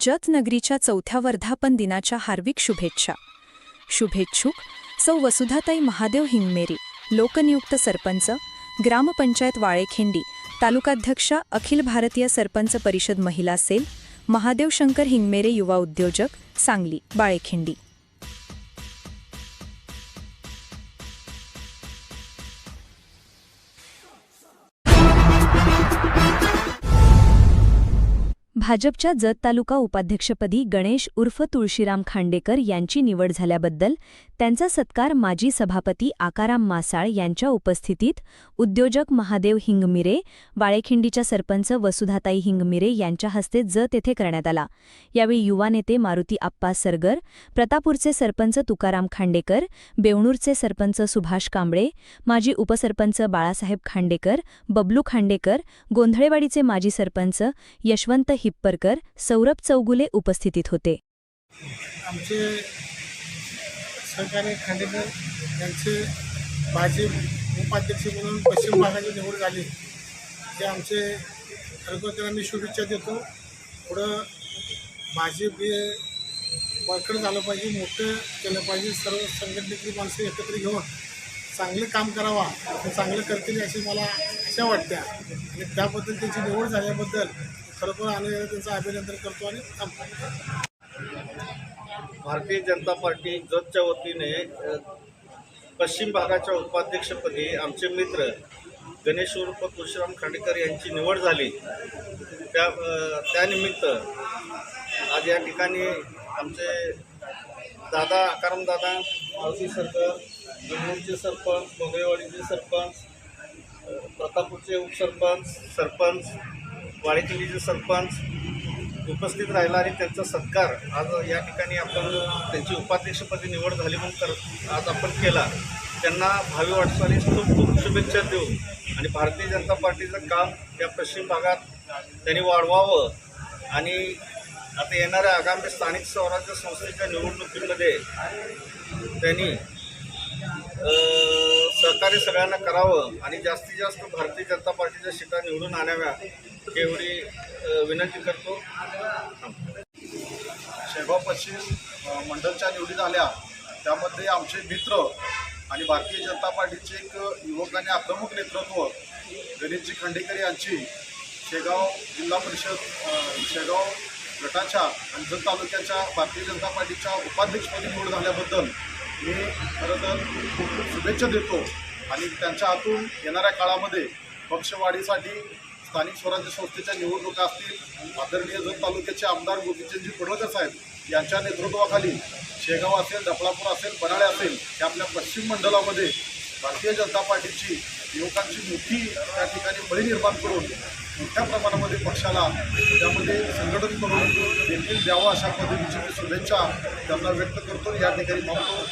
जत नगरीच्या चौथ्या वर्धापन दिनाच्या हार्दिक शुभेच्छा. शुभेच्छुक सौ वसुधाताई महादेव हिंगमेरी लोकनियुक्त सरपंच ग्रामपंचायत वाळेखिंडी तालुकाध्यक्षा अखिल भारतीय सरपंच परिषद महिला सेल महादेव शंकर हिंगमेरे युवा उद्योजक सांगली बाळेखिंडी. भाजपच्या जत तालुका उपाध्यक्षपदी गणेश उर्फ तुळशीराम खांडेकर यांची निवड झाल्याबद्दल त्यांचा सत्कार माजी सभापती आकाराम मासाळ यांच्या उपस्थितीत उद्योजक महादेव हिंगमिरे वाळेखिंडीच्या सरपंच वसुधाताई हिंगमिरे यांच्या हस्ते जत येथे करण्यात आला. यावेळी युवा नेते मारुती आप्पा सरगर प्रतापूरचे सरपंच तुकाराम खांडेकर बेवणूरचे सरपंच सुभाष कांबळे माजी उपसरपंच बाळासाहेब खांडेकर बबलू खांडेकर गोंधळेवाडीचे माजी सरपंच यशवंत हिप हिप्परकर सौरभ चौगुले उपस्थितीत होते. आमचे सरकारी खांडेकर यांचे माजी उपाध्यक्ष म्हणून पश्चिम भागाची निवड झाली. ते आमचे खरोखर मी शुभेच्छा देतो. पुढं माझे बी बळकट झालं पाहिजे मोठं केलं पाहिजे. सर्व संघटनेतली माणसं एकत्र घेऊन चांगलं काम करावा चांगलं करतील अशी मला आशा वाटते. आणि त्याबद्दल त्यांची निवड झाल्याबद्दल खरोखर आनंद त्यांचं अभिनंदन करतो आणि थांबतो. भारतीय जनता पार्टी जतच्या वतीने पश्चिम भागाच्या उपाध्यक्षपदी आमचे मित्र गणेश तुळशीराम खांडेकर यांची निवड झाली. त्या त्यानिमित्त आज या ठिकाणी आमचे दादा आकारमदादा दादा मावशी सरपंच गणूरचे सरपंच गोगरेवाडीचे सरपंच प्रतापूरचे उपसरपंच सरपंच वाडेकिल्लीचे सरपंच उपस्थित राहिला आणि त्यांचा सत्कार आज या ठिकाणी आपण त्यांची उपाध्यक्षपदी निवड झाली म्हणून कर आज आपण केला. त्यांना भावी वाटचालीस खूप खूप शुभेच्छा देऊ आणि भारतीय जनता पार्टीचं काम या पश्चिम भागात त्यांनी वाढवावं आणि आता येणाऱ्या आगामी स्थानिक स्वराज्य संस्थेच्या निवडणुकीमध्ये त्यांनी सहकार्य सगळ्यांना करावं आणि जास्तीत जास्त भारतीय जनता पार्टीच्या शिटा निवडून आणाव्या. एवढी विनंती करतो. शेगाव पश्चिम मंडळच्या निवडी झाल्या त्यामध्ये आमचे मित्र आणि भारतीय जनता पार्टीचे एक युवक आणि आक्रमक नेतृत्व गणेशजी खांडेकर यांची शेगाव जिल्हा परिषद शेगाव गटाच्या अंजन तालुक्याच्या भारतीय जनता पार्टीच्या उपाध्यक्षपदी निवड झाल्याबद्दल मी खरं तर खूप खूप शुभेच्छा देतो. आणि त्यांच्या हातून येणाऱ्या काळामध्ये पक्षवाढीसाठी स्थानिक स्वराज्य संस्थेच्या निवडणुका असतील आदरणीय जत तालुक्याचे आमदार गोपीचंदजी फडणवीस साहेब यांच्या नेतृत्वाखाली शेगाव असेल डफळापूर असेल बनाळे असेल हे आपल्या पश्चिम मंडलामध्ये भारतीय जनता पार्टीची युवकांची मोठी त्या ठिकाणी बळी निर्माण करून मोठ्या प्रमाणामध्ये पक्षाला त्यामध्ये संघटन करून देखील द्यावं अशा पद्धतीची मी शुभेच्छा त्यांना व्यक्त करतो. या ठिकाणी थांबतो